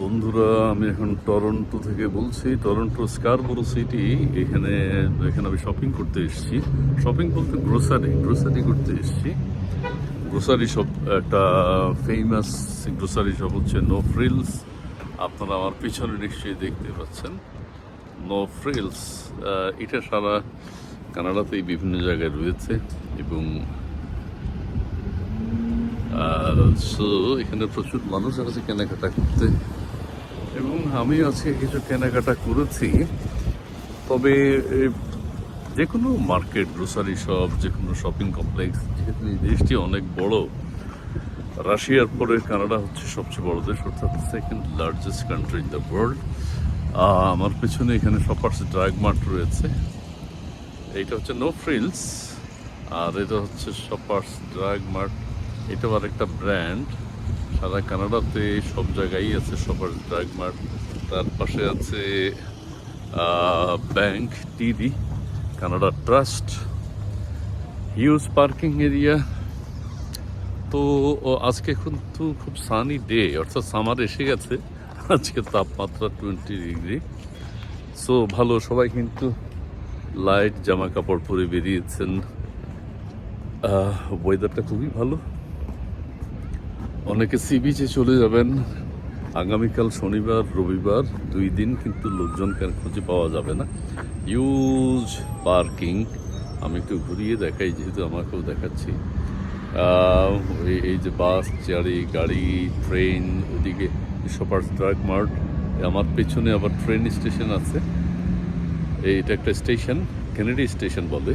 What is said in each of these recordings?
বন্ধুরা, আমি এখন টরন্টো থেকে বলছি। টরন্টো স্কারবোরো সিটি, এখানে এখানে আমি শপিং করতে এসেছি। শপিং বলতে গ্রোসারি গ্রোসারি করতে এসেছি। গ্রোসারি শপ একটা ফেমাস গ্রোসারি শপ হচ্ছে নো ফ্রিলস আপনারা আমার পিছনে নিশ্চয়ই দেখতে পাচ্ছেন। নো ফ্রিলস এটা সারা কানাডাতেই বিভিন্ন জায়গায় রয়েছে এবং সো এখানে প্রচুর মানুষ আছে কেনাকাটা করতে। এবং আমি আজকে কিছু কেনাকাটা করেছি। তবে যে কোনো মার্কেট, গ্রোসারি শপ যে কোনো শপিং কমপ্লেক্স, যেহেতু দেশটি অনেক বড়, রাশিয়ার পরে কানাডা হচ্ছে সবচেয়ে বড় দেশ, অর্থাৎ second largest country in the world আমার পেছনে এখানে শপার্স ড্রাগ মার্ট রয়েছে। এইটা হচ্ছে নো ফ্রিলস আর এটা হচ্ছে শপার্স ড্রাগ মার্ট। এটা আবার একটা ব্র্যান্ড। সারা কানাডাতে সব জায়গায় আছে, সবার ড্রাগ মার্ট তার পাশে আছে bank TD Canada Trust, huge parking area. তো আজকে কিন্তু খুব সানি ডে অর্থাৎ সামার এসে গেছে। আজকে তাপমাত্রা টোয়েন্টি ডিগ্রি সো ভালো, সবাই কিন্তু লাইট জামা কাপড় পরে বেরিয়েছেন। ওয়েদারটা খুবই ভালো। অনেকে সি বিচে চলে যাবেন। আগামীকাল শনিবার, রবিবার, দুই দিন কিন্তু লোকজনকে খুঁজে পাওয়া যাবে না। ইউজ পার্কিং আমি একটু ঘুরিয়ে দেখাই, যেহেতু আমাকেও দেখাচ্ছি। এই- যে বাস চারি গাড়ি ট্রেন ওদিকে শপার্স ড্রাগ মার্ট আমার পেছনে আবার ট্রেন স্টেশন আছে। এইটা একটা স্টেশন কেনেডি স্টেশন বলে।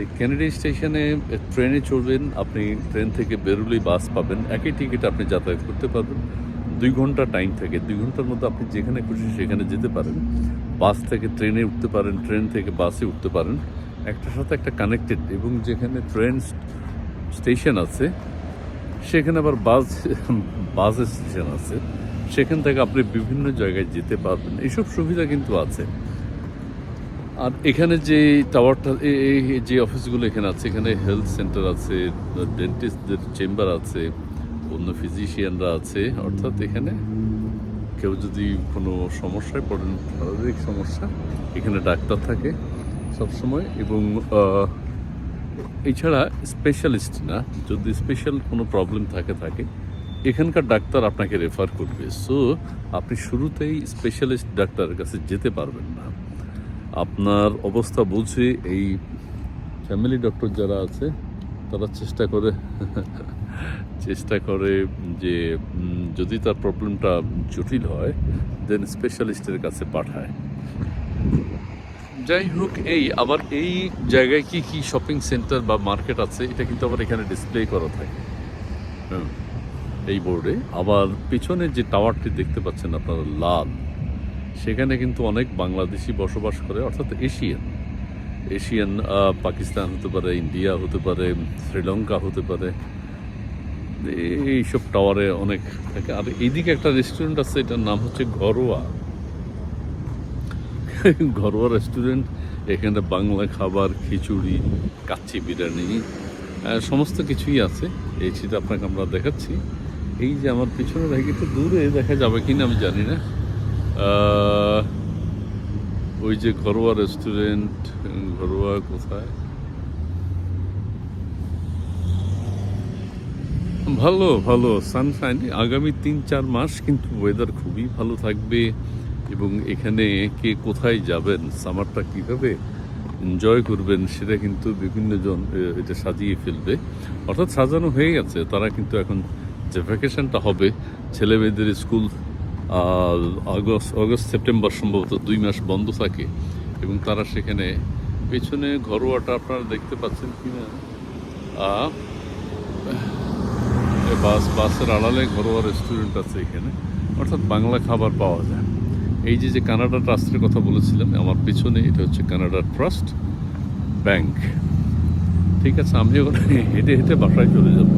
এই কেনেডি স্টেশনে ট্রেনে চড়বেন আপনি ট্রেন থেকে বেরোলেই বাস পাবেন। একই টিকিট আপনি যাতায়াত করতে পারবেন। দুই ঘণ্টা টাইম থাকে। দুই ঘণ্টার মধ্যে আপনি যেখানে খুশি সেখানে যেতে পারেন। বাস থেকে ট্রেনে উঠতে পারেন, ট্রেন থেকে বাসে উঠতে পারেন। একটার সাথে একটা কানেক্টেড এবং যেখানে ট্রেন স্টেশন আছে, সেখানে আবার বাস বাস স্টেশন আছে। সেখান থেকে আপনি বিভিন্ন জায়গায় যেতে পারবেন। এইসব সুবিধা কিন্তু আছে। আর এখানে যে টাওয়ারটা যে অফিসগুলো এখানে আছে, এখানে হেলথ সেন্টার আছে ডেন্টিস্টদের চেম্বার আছে, অন্য ফিজিশিয়ানরা আছে, অর্থাৎ এখানে কেউ যদি কোনো সমস্যায় পড়েন, শারীরিক সমস্যা, এখানে ডাক্তার থাকে সবসময় এবং এছাড়া স্পেশালিস্ট না, যদি স্পেশাল কোনো প্রবলেম থাকে থাকে, এখানকার ডাক্তার আপনাকে রেফার করবে। সো আপনি শুরুতেই স্পেশালিস্ট ডাক্তারের কাছে যেতে পারবেন না। আপনার অবস্থা বুঝে এই ফ্যামিলি ডক্টর যারা আছে তারা চেষ্টা করে চেষ্টা করে যে যদি তার প্রবলেমটা জটিল হয় দেন স্পেশালিস্টের কাছে পাঠায়। যাই হোক এই আবার এই জায়গায় কি কি শপিং সেন্টার বা মার্কেট আছে এটা কিন্তু আবার এখানে ডিসপ্লে করা থাকে। হুম, এই বোর্ডে আবার পিছনে যে টাওয়ারটি দেখতে পাচ্ছেন আপনারা লাল। সেখানে কিন্তু অনেক বাংলাদেশি বসবাস করে, অর্থাৎ এশিয়ান। এশিয়ান পাকিস্তান হতে পারে, ইন্ডিয়া হতে পারে, শ্রীলঙ্কা হতে পারে। এই- এইসব টাওয়ারে অনেক থাকে। আর এইদিকে একটা রেস্টুরেন্ট আছে, এটার নাম হচ্ছে ঘরোয়া। ঘরোয়া রেস্টুরেন্ট, এখানে বাংলা খাবার, খিচুড়ি, কাচ্চি বিরিয়ানি সমস্ত কিছুই আছে। এই সেটা আপনাকে আমরা দেখাচ্ছি। এই যে আমার পিছনে দেখি একটু দূরে দেখা যাবে কিনা আমি জানি না। ওই যে ঘরোয়া রেস্টুরেন্ট ঘরোয়া কোথায়? ভালো ভালো সানশাইন আগামী তিন চার মাস কিন্তু ওয়েদার খুবই ভালো থাকবে এবং এখানে কে কোথায় যাবেন সামারটা কীভাবে এনজয় করবেন সেটা কিন্তু বিভিন্ন জন এটা সাজিয়ে ফেলবে। অর্থাৎ সাজানো হয়ে গেছে, তারা কিন্তু এখন যে ভ্যাকেশনটা হবে ছেলে মেয়েদের স্কুল আগস্ট আগস্ট, সেপ্টেম্বর সম্ভবত দুই মাস বন্ধ থাকে এবং তারা সেখানে পেছনে ঘরোয়াটা আপনারা দেখতে পাচ্ছেন কি না বাস, বাসের আড়ালে ঘরোয়া রেস্টুরেন্ট আছে এখানে। অর্থাৎ বাংলা খাবার পাওয়া যায়। এই যে যে কানাডা ট্রাস্টের কথা বলেছিলাম, আমার পিছনে এটা হচ্ছে কানাডা ট্রাস্ট ব্যাংক। ঠিক আছে আমি ওখানে হেঁটে হেঁটে বাসায় চলে যাব।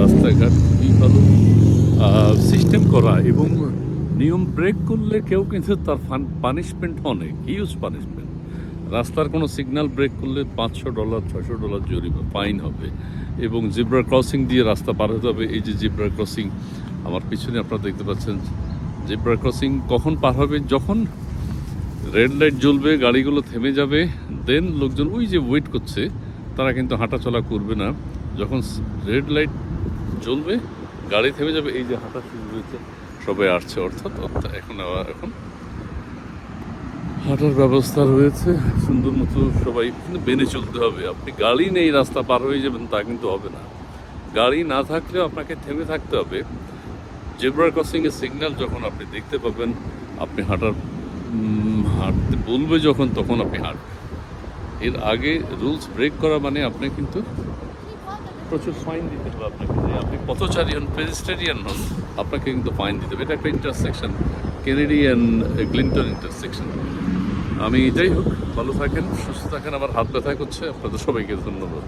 রাস্তাঘাট খুবই ভালো। সিস্টেম করা এবং নিয়ম ব্রেক করলে কেউ কিন্তু তার পানিশমেন্ট অনেক হিউজ পানিশমেন্ট রাস্তার কোনো সিগন্যাল ব্রেক করলে পাঁচশো ডলার ছশো ডলার জরিমা ফাইন হবে। এবং জিব্রা ক্রসিং দিয়ে রাস্তা পার হতে হবে। এই যে জিব্রা ক্রসিং আমার পিছনে আপনারা দেখতে পাচ্ছেন জেব্রা ক্রসিং কখন পার হবে? যখন রেড লাইট জ্বলবে, গাড়িগুলো থেমে যাবে দেন লোকজন ওই যে ওয়েট করছে, তারা কিন্তু হাঁটাচলা করবে না। যখন রেড লাইট জ্বলবে, গাড়ি থেমে যাবে, এই যে হাঁটা শুরু হয়েছে। সবাই আসছে অর্থাৎ এখন আবার এখন হাঁটার ব্যবস্থা রয়েছে। সুন্দর মতো সবাই কিন্তু মেনে চলতে হবে। আপনি গাড়ি নেই রাস্তা পার হয়ে যাবেন তা কিন্তু হবে না। গাড়ি না থাকলেও আপনাকে থেমে থাকতে হবে। জেব্রা ক্রসিং এর সিগন্যাল যখন আপনি দেখতে পাবেন আপনি হাঁটার হাঁটতে বলবে যখন তখন আপনি হাঁটবেন। এর আগে রুলস ব্রেক করা মানে আপনি কিন্তু প্রচুর ফাইন দিতে হবে আপনাকে। যে আপনি পথচারী হন পেজিস্টেরিয়ান হন, আপনাকে কিন্তু ফাইন দিতে হবে। এটা একটা intersection Kennedy and Eglinton intersection আমি যাই হোক, ভালো থাকেন, সুস্থ থাকেন, আমার হাত ব্যথা করছে। আপনাদের সবাইকে ধন্যবাদ।